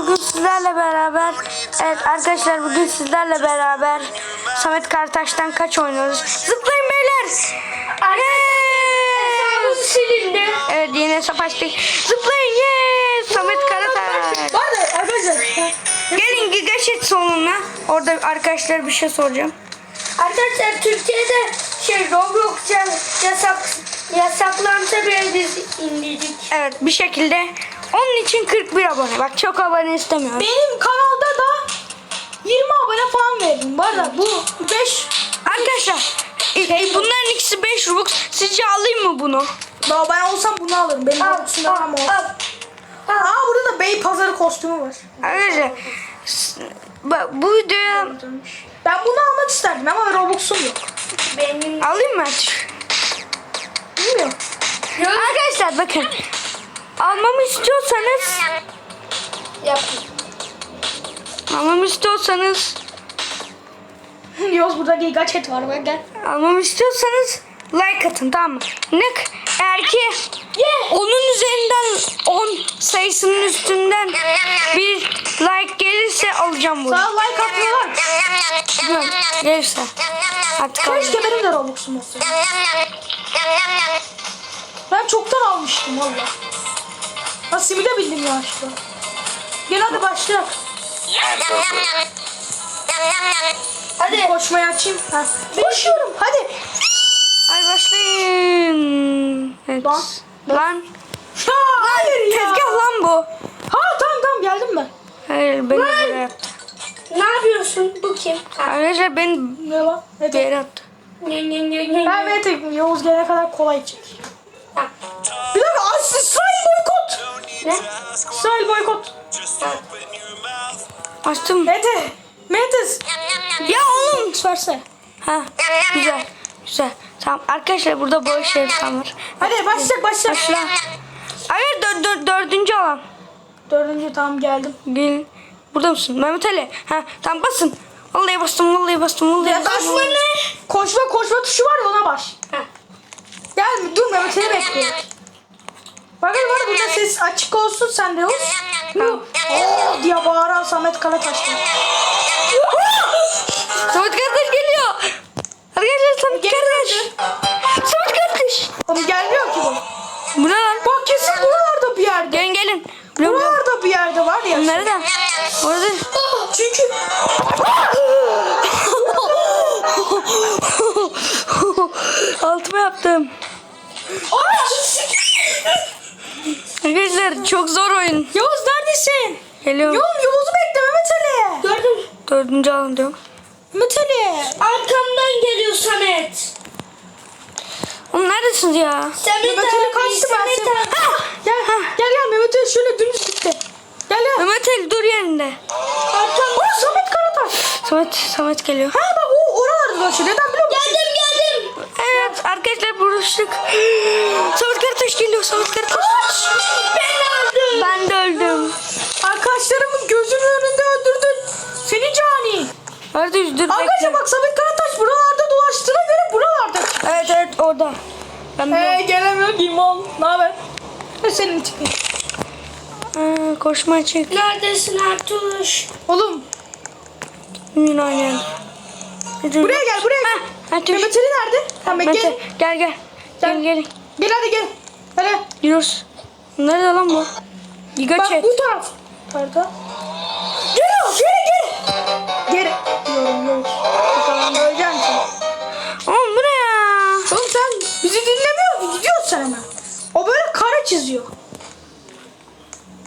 bugün sizlerle beraber Evet arkadaşlar bugün sizlerle beraber Samet Kartaş'tan kaç oynuyoruz? Zıplayın beyler! Hesabım silindi. Evet yine hesap açtık. Zıplayın yes Samet Karataş. arkadaşlar. Gelin Gigaşet sonuna. Orada arkadaşlar bir şey soracağım. Arkadaşlar Türkiye'de şey Roblox ya- yasak yasaklansa bile biz indirdik. Evet bir şekilde Onun için 41 abone Bak çok abone istemiyorum Benim kanalda da 20 abone falan verdim. Bu arada bu 5 Arkadaşlar e, Bunların ikisi 5 Robux Sizce alayım mı bunu? daha ben olsam bunu alırım. Benim Al, al, ama o. al. Aa burada da Bey pazarı kostümü var. Arkadaşlar bak, bu videoya Ben bunu almak isterdim ama Robux'um yok. Benim alayım mı artık? Bilmiyorum. Arkadaşlar bakın. Almamı istiyorsanız yaptım. almamı istiyorsanız Yoz burada giga chat var bak gel. almamı istiyorsanız like atın tamam mı? Ne eğer ki onun üzerinden 10 sayısının üstünden bir like gelirse alacağım bunu. Sana like atmıyorlar. Bilmiyorum, Gelirse. Artık. Keşke benim de Robux'um olsaydı. Ben çoktan almıştım valla. Ha simi de bildim ya işte. Gel hadi başlayalım. Hadi. Koşmayı açayım. Ha. Koşuyorum hadi. Ay başlayın. Evet. Lan. Lan. Ha, hayır ya. Tezgah lan bu. Ha tamam tamam geldim ben. Hayır beni bir yere attı. Ne yapıyorsun? Bu kim? Arkadaşlar beni Ne lan? Evet. yere attı. Ne ne ne ne. Ben ve tek Yavuz gelene kadar kolay çek. Bir dakika boykot. Ne? İsrail boykot. Açtım. Mete. Metes. Ya oğlum. Verse. Ha güzel. Güzel. Tamam arkadaşlar burada boş şey var. Hadi başlayalım başlayalım. Başla. Hayır dör, dör, dördüncü alan. Dördüncü tamam geldim. Gel. Burada mısın? Mehmet Ali. Ha tamam basın. Vallahi bastım vallahi bastım vallahi Ya bastım. koşma ne? Koşma koşma tuşu var ya ona baş. Ha. Gel dur Mehmet seni bekliyorum. Bakın var burada ses açık olsun sen de olsun. Oo diye bağıran Samet Karataş'ta. Samet kardeş geliyor. Arkadaşlar Samet kardeş. Samet kardeş. Ama gelmiyor ki bu. Bu ne lan? Bak kesin buralarda bir yerde. Gelin gelin. Buralarda bir yerde var ya. Nerede? Orada. Çünkü Altıma yaptım. Arkadaşlar çok zor oyun. Yavuz neredesin? Geliyorum. Yavuz Yavuz'u bekle Mehmet Ali. Gördün. Dördüncü alan diyorum. Mehmet Ali. Arkamdan geliyor Samet. Oğlum neredesiniz ya? Samet Mehmet Ali kaçtı ben Samet seni. Gel gel gel Mehmet Ali şöyle dümdüz gitti. Gel gel. Mehmet Ali dur yerinde. Arkamda. O Samet Karataş. Samet, Samet geliyor. Ha bak o oralarda dolaşıyor. Neden biliyor musun? Geldim geldim. Evet arkadaşlar buluştuk. Samet Karataş geliyor Samet Karataş. Ben öldüm. Ben de öldüm. Arkadaşlarımın gözümün önünde öldürdün. Seni cani. Nerede yüzdür Arkadaşlar bak Samet Karataş buralarda dolaştığına göre buralarda. Evet evet orada. Ben de Eee gelemiyor limon. Ne haber? E, Senin için. Aa, koşma çık. Neredesin Artuş? Oğlum Yün oynayan. buraya gel buraya gel. Hadi. Mehmet Ali nerede? Tamam Mete, gel. gel gel. Gel gel. Gel hadi gel. Hadi. Yunus. Nerede lan bu? Giga Bak chat. bu taraf. Tarafta. Geliyor geri geri. Geri. Diyorum yok. Bakalım öleceksin sen. Oğlum bu ne ya? Oğlum sen bizi dinlemiyor musun? Gidiyorsun sen hemen. O böyle kare çiziyor.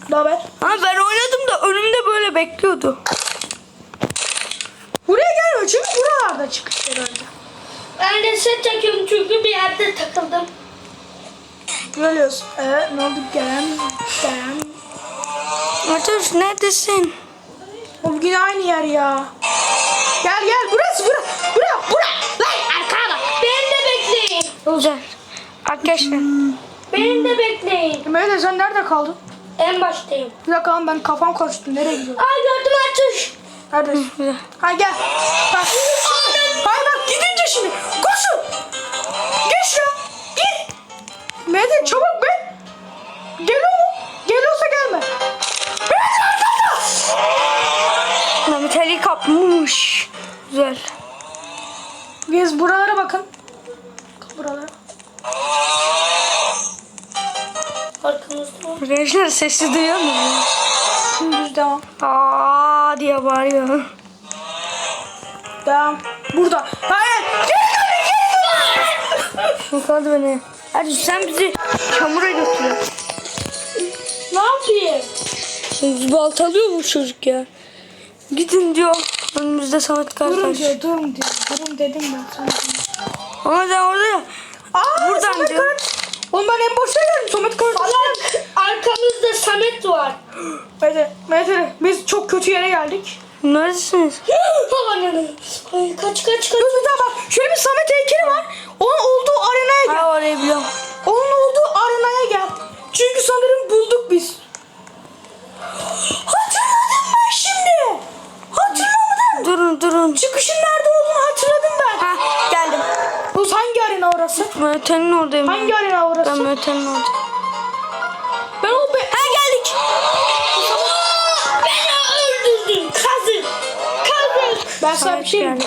Ne haber? Ha ben oynadım da önümde böyle bekliyordu. Buraya gelmiyor çünkü buralarda çıkış herhalde. Ben de set takıyorum çünkü bir yerde takıldım. Geliyorsun. Evet ne oldu gelen? Gelen. Artur neredesin? O yine aynı yer ya. Gel gel burası bura. Bura bura. Lan arkana bak. Beni de bekleyin. Güzel. Arkadaşlar. Beni de bekleyin. Mehmet sen nerede kaldın? En baştayım. Bir dakika lan ben kafam karıştı. Nereye gidiyorum? Aa gördüm Artuş. Neredesin? Ha gel. Bak şimdi. Koşun. Gir şuraya. Gir. Mehmet'in çabuk be. Gel o mu? Geliyorsa gelme. Mehmet'in arkasına. Mehmet Ali kapmış. Güzel. Biz buralara bakın. Buralara. Arkamızda. Arkadaşlar sesi duyuyor musunuz? Düz devam. Aa diye bağırıyor. Devam. Burada. Hayır. Yakaladı beni. Hadi sen bizi çamura götür. Ne yapayım? Baltalıyor bu çocuk ya. Gidin diyor. Önümüzde Samet Durun kardeş. diyor, durun diyor. Durun dedim ben sana. Ama sen orada ya. Aa, Buradan Samet diyor. Karaç. Oğlum ben en başta geldim. Samet Karaç. Salak arkamızda Samet var. Mete, Mete, biz çok kötü yere geldik. Neredesiniz? Ay kaç kaç kaç. Dur bir daha bak. Şöyle bir Samet heykeli var. Onun olduğu arenaya gel. Ha orayı biliyorum. Onun olduğu arenaya gel. Çünkü sanırım bulduk biz. Hatırladım ben şimdi. Hatırlamadım. Durun durun. Çıkışın nerede olduğunu hatırladım ben. Ha geldim. Bu hangi arena orası? Möte'nin oradayım. Hangi arena orası? Ben Möte'nin oradayım. Ben o be... Ha geldik. Ben sana bir şey geldi.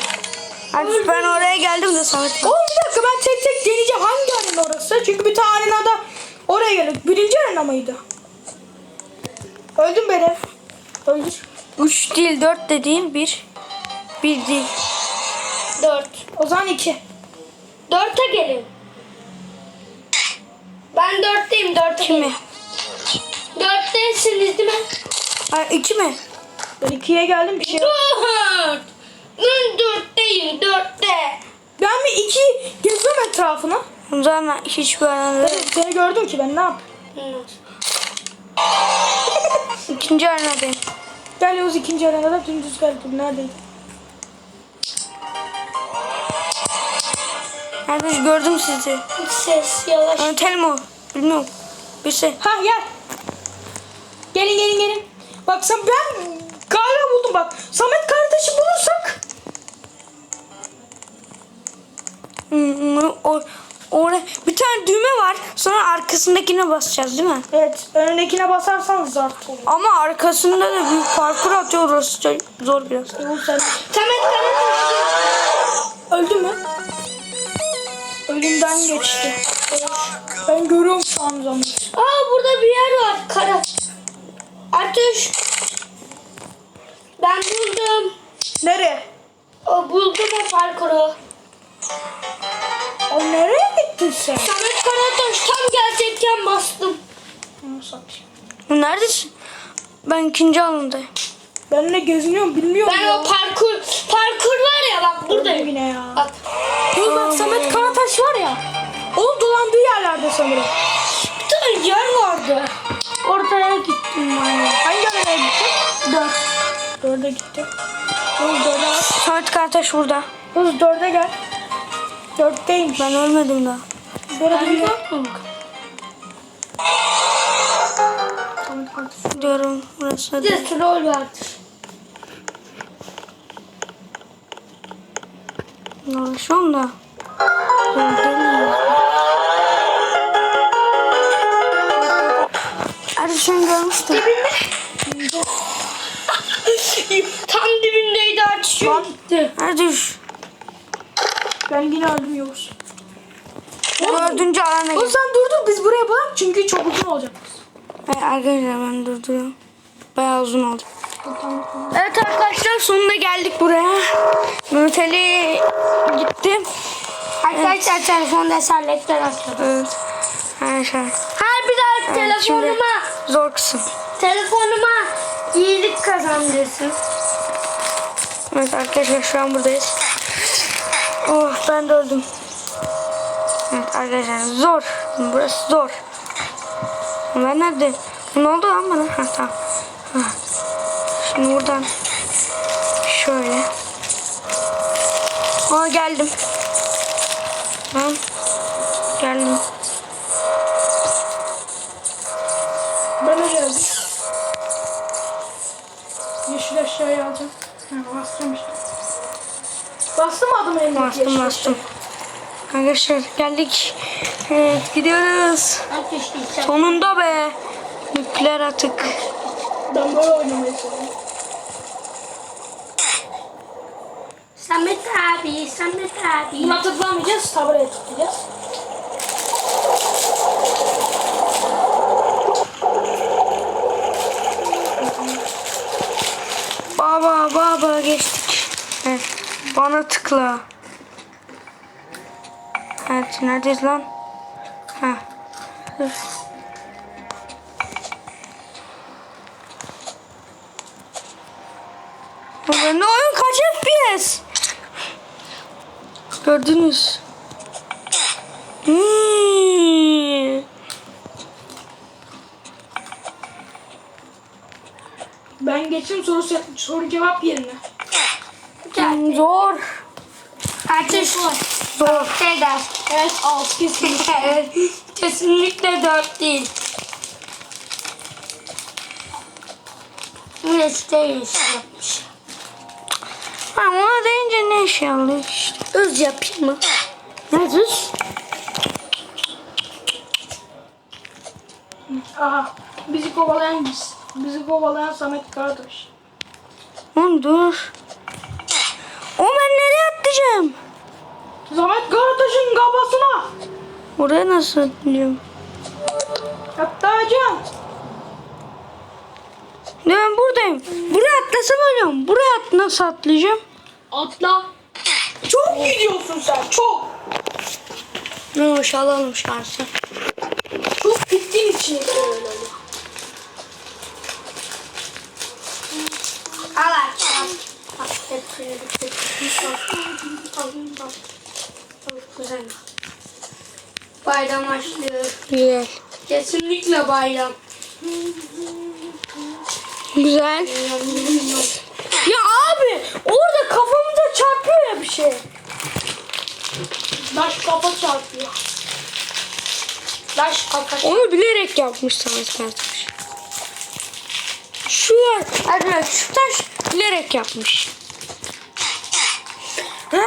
Ben oraya geldim de Samet. Oğlum bir dakika ben tek tek deneyeceğim hangi arena orası? Çünkü bir tane arenada oraya geldik. Birinci arena mıydı? Öldüm beni. Öldür. 3 değil 4 dediğin 1. 1 değil. Dört. O zaman iki. Dörte gelin. Ben dörtteyim dörtte Kimi? Dörttesiniz değil mi? Ay 2 mi? Ben ikiye geldim bir şey. yok. Dört. Ben dörtteyim dörtte. Ben bir iki geziyorum etrafını. O zaman hiçbir arada Seni, seni gördüm ki ben ne yapayım? İkinci arenadayım. Gel Yavuz ikinci arenada dümdüz gel. Dur neredeydi? Arkadaş gördüm sizi. Hiç ses yavaş. Möte'lim o. Bilmiyorum. Bir şey. Ha gel. Gelin gelin gelin. Bak sen ben galiba buldum bak. Samet kardeşi bulursak O, oraya bir tane düğme var. Sonra arkasındakine basacağız değil mi? evet önündekine basarsan zart olur. Ama arkasında da büyük parkur atıyor. Orası zor biraz. Samet Karataş. öldü mü? Ölümden geçti. Ben görüyorum şu an zaman. Aa burada bir yer var. Kara. Ateş. Ben buldum. Nereye? O, buldum o parkuru. O nereye gittin sen? Samet Karataş tam gerçekten bastım. Satayım. Neredesin? Ben ikinci alandayım. Ben ne geziniyorum bilmiyorum Ben ya. o parkur parkur var ya bak Buradayım yine ya. Bak. Dur bak Samet Karataş var ya. Onun dolandığı yerlerde sanırım. Bir tane yer vardı. Ortaya gittim ben. Hangi arenaya gittin? Dört. Dörde gitti. Yavuz dörde bak. Samet Karataş burada. Yavuz dörde gel. Dörtteymiş. Ben ölmedim daha. Böyle Ben bir. Diyorum burası. Bir de troll vardır. Uğraşıyorum da. Hadi sen görmüştüm. Tam dibindeydi açıyor. Hadi düş. Ben yine öldüm Yavuz. Dördüncü alana O gel. sen dur dur biz buraya bak çünkü çok uzun olacak. Hayır, arkadaşlar ben durduruyorum. Bayağı uzun oldu. Evet arkadaşlar sonunda geldik buraya. Mehmet Ali gitti. Arkadaşlar telefonda eserlikler açıyor. Evet. Arkadaşlar. Her bir daha Evet, şimdi telefonuma zor kısım. telefonuma iyilik kazandırsın. Evet arkadaşlar şu an buradayız. Oh ben de öldüm. Evet arkadaşlar zor. Burası zor. Ben nerede? Ne oldu lan bana? Ha tamam. Ha. Şimdi buradan şöyle. Aa geldim. Tamam. Geldim. De geldim. Yeşil aşağıya alacağım. Ha, bastım işte. Bastım adım en Bastım bastım. Arkadaşlar geldik. Evet gidiyoruz. Sonunda be. Nükleer atık. Ben böyle oynamayı Samet abi, Samet abi. Buna tıklamayacağız, tabureye tutacağız. Baba baba geçtik. Evet. Bana tıkla. Evet neredeyiz lan? Ha. Dur. Ben de oyun kaç FPS? Gördünüz. Hmm. Ben geçtim soru soru cevap yerine. Zor. Ateş Zor. Şeyden. Evet alt kesin. Evet. Kesinlikle dört değil. Güneşte yeşil yapmış. Ha, ona deyince ne iş işte. Öz yapayım mı? Ne düz? Aha. Bizi kovalayan biz. Bizi kovalayan Samet Karataş. Oğlum dur. Atlayacağım? Samet Karataş'ın kafasına. Oraya nasıl atlayacağım? Atlayacağım. Ne ben buradayım. Buraya atlasam ölüyorum. Buraya nasıl atlayacağım? Atla. Çok gidiyorsun sen çok. Ne hoş alalım şarjı. Çok gittiğin için öyle oldu. Al al. Hepsini bitirdim. Çok güzel. Bayram başlıyor. Güzel. Kesinlikle bayram. Güzel. Ya abi orada kafamıza çarpıyor ya bir şey. Taş kafa çarpıyor. Taş kafa Onu bilerek yapmış Samet Karataş. Şu var. Arkadaşlar şu taş bilerek yapmış. Ya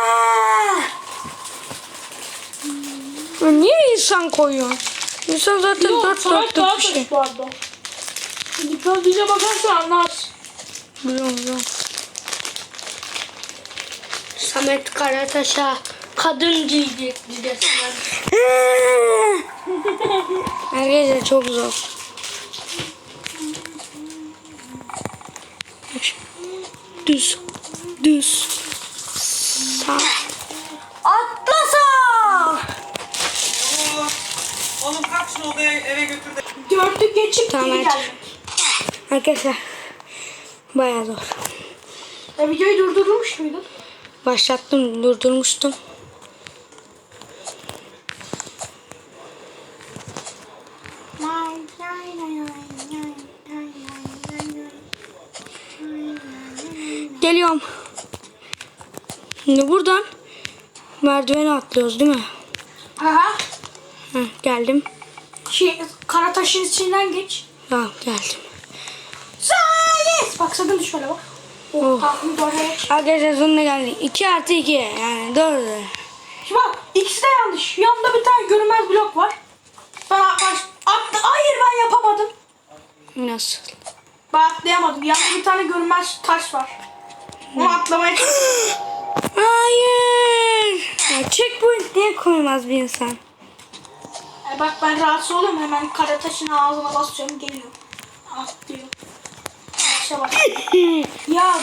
Niye insan koyuyor? İnsan zaten Yok, dört dörtlük bir şey. Arada. Dikkatlice bakarsan anlarsın. Biliyorum biliyorum. Samet Karataş'a kadın giydi resmen. Arkadaşlar çok zor. Düz. Düz. Atlasa! Oğlum kalk şunu odaya eve götür de. Dördü geçip Tamam, geri geldim. Arkadaşlar bayağı zor. E, videoyu durdurmuş muydun? Başlattım, durdurmuştum. Geliyorum. Şimdi buradan merdiveni atlıyoruz değil mi? Aha. Heh, geldim. Şey, Karataş'ın içinden geç. Tamam geldim. Sayes. Bak sakın düşme bak. Oh. Oh. Doğru geç. Arkadaşlar sonuna geldik. 2 artı 2 yani doğru. Şimdi bak ikisi de yanlış. Yanında bir tane görünmez blok var. Ben baş, atla, hayır ben yapamadım. Nasıl? Ben atlayamadım. Yanında bir tane görünmez taş var. Onu atlamaya çalışıyorum. Hayır. Ya checkpoint niye koymaz bir insan? E bak ben rahatsız oluyorum. Hemen Karataş'ın ağzına basıyorum. Geliyor. Atlıyor. Başa bak. ya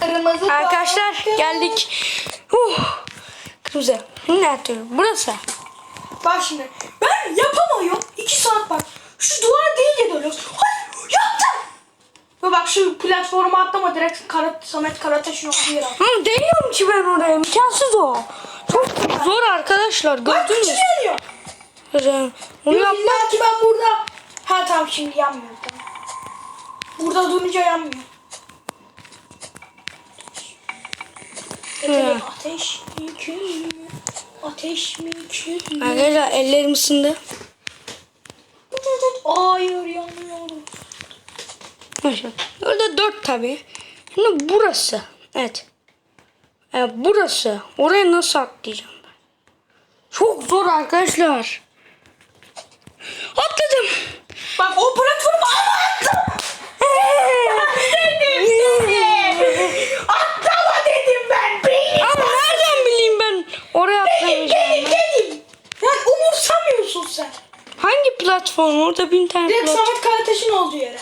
Kırmızı Arkadaşlar geldik. Uh. Kırmızı. Ne atıyorum? Burası. bak şimdi. Ben yapamıyorum. İki saat bak. Şu deyince dönüyoruz. Hayır yaptım. Bak şu platforma atlama direkt Karat, Samet Karataş'ın olduğu yere. Hı, değiyorum ki ben oraya. İmkansız o. Çok zor arkadaşlar. Bak Gördünüz. küçük yanıyor. Güzel. Onu Yok yap. illa ki ben burada... Ha tamam şimdi yanmıyor tamam. Burada durunca yanmıyor. Hı. Ateş mi kül mü? Ateş mi kül mü? Arkadaşlar ellerim ısındı. Hayır yanıyorum. Arkadaşlar, Orada dört tabi. Şimdi burası. Evet. Evet burası. Oraya nasıl atlayacağım ben? Çok zor arkadaşlar. Atladım. Bak o platformu ama attım. dedim size. Atlama dedim ben. Beynim Ama nereden bileyim ben oraya atlamayacağımı? dedim. Yani umursamıyorsun sen. Hangi platform? Orada bin tane Direkt platform. Samet Karataş'ın olduğu yere.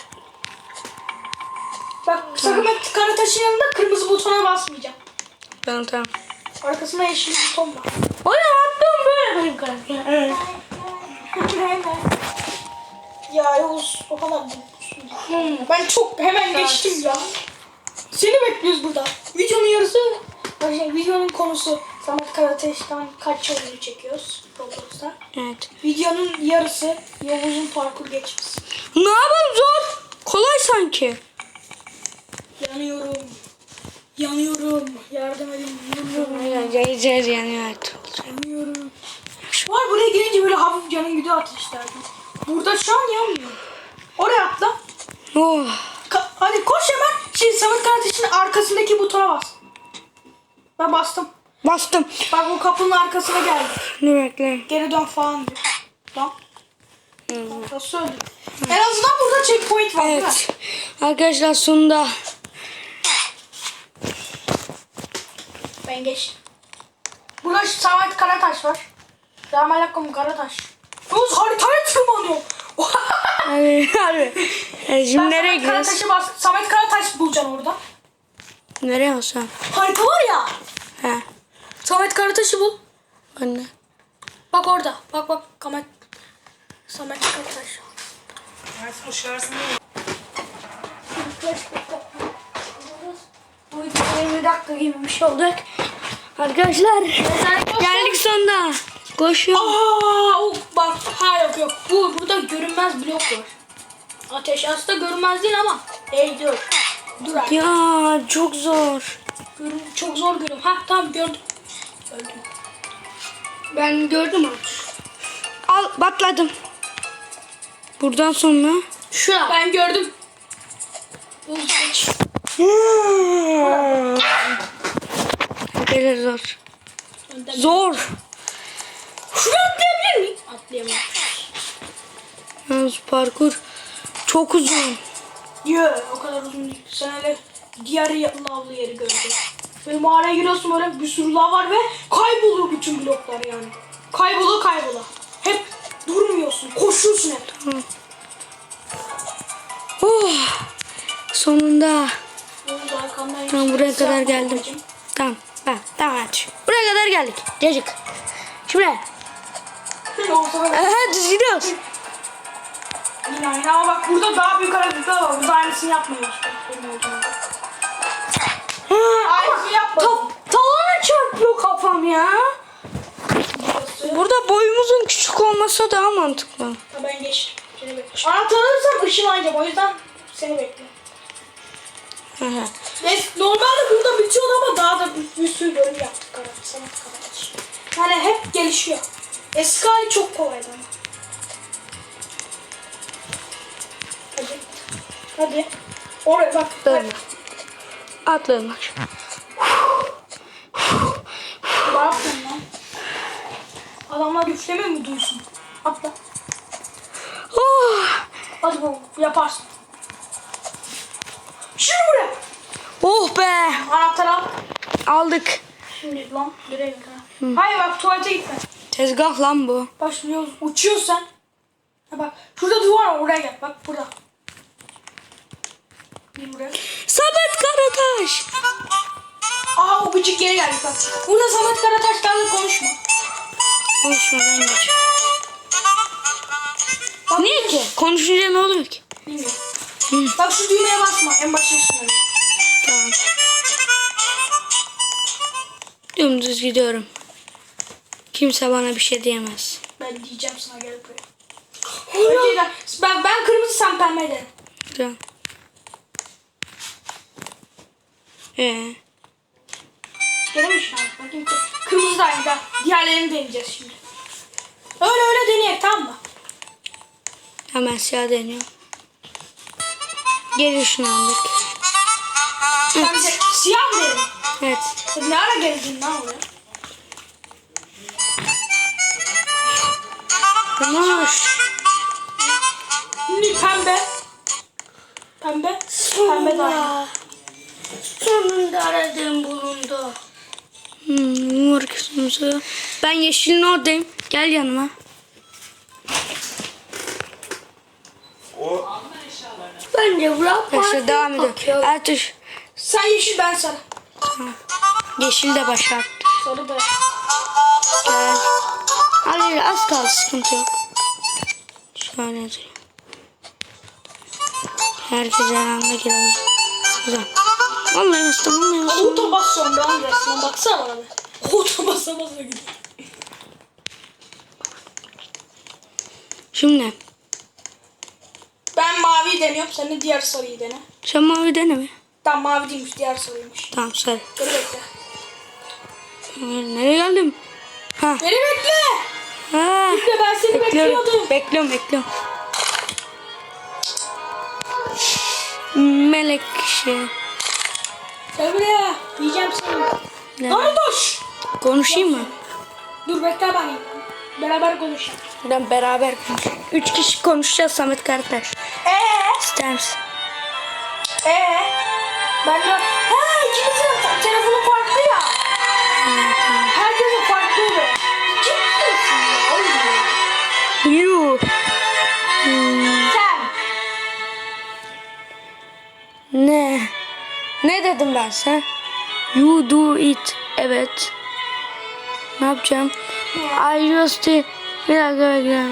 Bak Samet Karataş'ın yanında kırmızı butona basmayacağım. Tamam tamam. Arkasında yeşil buton var. O ya attım böyle benim karakter. Evet. ya Yavuz o kadar değil. Ben çok hemen geçtim ya. Seni bekliyoruz burada. Videonun yarısı, şey, videonun konusu Samet Karataş'tan kaç yolu çekiyoruz Roblox'ta. Evet. Videonun yarısı Yavuz'un parkur geçmesi. Ne yapalım zor? Kolay sanki. Yanıyorum. Yanıyorum. Yardım edin. Yanıyorum. Geleceğiz yani evet. Yanıyorum. Var buraya gelince böyle hafif canın gidiyor ateşlerden. Burada şu an yanmıyor. Oraya atla. Oh. Ka- hadi koş hemen. Şimdi Samet Karataş'ın arkasındaki butona bas. Ben bastım. Bastım. Bak o kapının arkasına geldi. Dur bekle. Geri dön falan diyor. Lan. Nasıl öldü? En azından burada checkpoint var değil mi? Evet. Arkadaşlar sonunda. Ben geçtim. Burada şu Samet Karataş var. Selamünaleyküm Karataş. Yavuz haritaya tırmanıyor. Hadi hadi. E, şimdi Ben nereye Samet gidiyoruz? Karataş'ı bas. Samet Karataş bulacaksın orada. Nereye olsan? Harita var ya. He. Samet Karataş'ı bul. Anne. Bak orada. Bak bak Samet. Samet Karataş. Evet bu şarjını Bu video 20 dakika gibi bir şey olacak. Arkadaşlar geldik sonunda. Koşuyor. Aa, o bak ha yok yok. Bu burada görünmez blok var. Ateş aslında görünmez değil ama. Ey dur. Dur abi. Ya çok zor. Görün, çok zor görüyorum. Ha tamam gördüm. Öldüm. Ben gördüm abi. Al batladım. Buradan sonra. Şura. Ben gördüm. Geç. Böyle zor. Zor. Şuraya atlayabilir miyim? Atlayamam. Yalnız parkur çok uzun. Yo o kadar uzun değil. Sen hele diğer lavlı yeri göreceksin. Böyle mağaraya giriyorsun böyle bir sürü lav var ve kayboluyor bütün bloklar yani. Kaybola kaybola. Hep durmuyorsun. Koşuyorsun hep. Oh. Sonunda. Tamam buraya kadar bak geldim. Tamam. Ben, tamam aç. Buraya kadar geldik. Cacık. Şimdi. Bak. Aha düz gidiyoruz. Yine aynı ama bak burada daha büyük hareketler var. Burada aynısını gibi. Aynısını yapmadım. Tavana çarpıyor kafam ya. Burada boyumuzun küçük olması daha mantıklı. Ha, ben geçtim. Anahtarı alırsam ışınlanacağım. O yüzden seni bekliyorum. Neyse, normalde burada bitiyordu ama daha da bir, bir sürü bölüm yaptık Karataş. Yani hep gelişiyor. Eski hali çok kolaydı ama. Hadi. Hadi. Oraya bak. Böyle. Atlayalım bak. Ne yaptın lan? Adamlar güçleme mi duysun? Atla. Oh. Hadi bu yaparsın. Oh be. Anahtarı al. Aldık. Şimdi lan nereye gidiyorsun? Hayır bak tuvalete gitme. Tezgah lan bu. Başlıyoruz. Uçuyorsun sen. Ha bak şurada duvar var oraya gel. Bak burada. Bir buraya. Samet Karataş. Aha o gıcık geri geldi bak. Burada Samet Karataş'larla konuşma. Konuşmadan geç. Niye ki? Konuşunca ne oluyor ki? Bilmiyorum. Hı. Bak şu düğmeye basma. En başta şimdi. Tamam. Dümdüz gidiyorum. Kimse bana bir şey diyemez. Ben diyeceğim sana gel buraya. Ben, ben kırmızı sen pembe de. Tamam. Ee? Bakayım. Kırmızı da aynı. Gel. Diğerlerini deneyeceğiz şimdi. Öyle öyle deneyek tamam mı? hemen siyah deniyorum. Geri şunu aldık. Sen bize siyah mı dedin? Evet. Sen ne ara geldin lan oraya? Konuş. Şimdi pembe. Pembe. Pembe aynı. Sonunda aradığım bulundu. Hmm, mor kısmımızı. Ben yeşilin oradayım. Gel yanıma. O Bence Burak Arkadaşlar devam ediyor. Ertuş Sen yeşil ben sarı. yeşil de başa attı. Sarı da. Gel. Hadi az kaldı sıkıntı yok. Şöyle yazayım. Herkes her anda girebilir. Güzel. Vallahi vallahi bastım. Auto basıyorum ben resmen baksana bana. Auto basa basa gidiyor. Şimdi Ben maviyi deniyorum sen de diğer sarıyı dene. sen mavi dene mi? Tam mavi değilmiş diğer sarıymış. Tamam sarı. Dur bekle. Nereye geldim? Ha. Beni bekle. ha. Bekle ben seni bekliyordum. Bekliyorum. Bekliyorum bekliyorum. Melek şey. Gel buraya. Yiyeceğim seni. Ne? Kardeş. Konuşayım mı? Dur bekle ben. Beraber konuşalım. Ben beraber konuşayım. Üç kişi konuşacağız Samet kardeş. Eee? İster misin? Eee? Ben de... Ha ikimizin telefonu farklı ya. Herkesin farklı oluyor. Ciddi misin ya? Oğlum. Hmm, Sen. ne? Ne dedim ben sen? You do it. Evet. Ne yapacağım? I just bir dakika.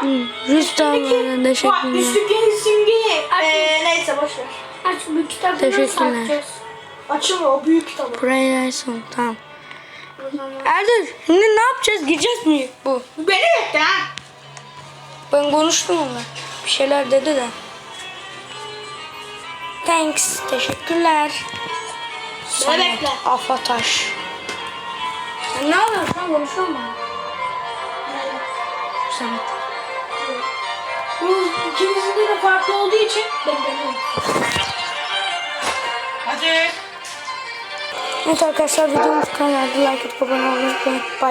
Hmm, Rüstam'ın Bak teşekkürler. üstteki simgeyi. Eee neyse boşver. Aç bu kitabı Teşekkürler. satacağız. Açılmıyor o büyük kitabı. Pray Son. Tamam. Erdem şimdi ne yapacağız? Gideceğiz mi bu? Beni bekle ha. Ben konuştum onunla. Bir şeyler dedi de. Thanks. Teşekkürler. Beni bekle. Afataş. Sen ne yapıyorsun? Sen konuşuyor musun? Samet. Bu ikimizin de farklı olduğu için ben deniyorum. Hadi. Evet arkadaşlar videomuz kadar. Like atıp abone olmayı unutmayın. Bay bay.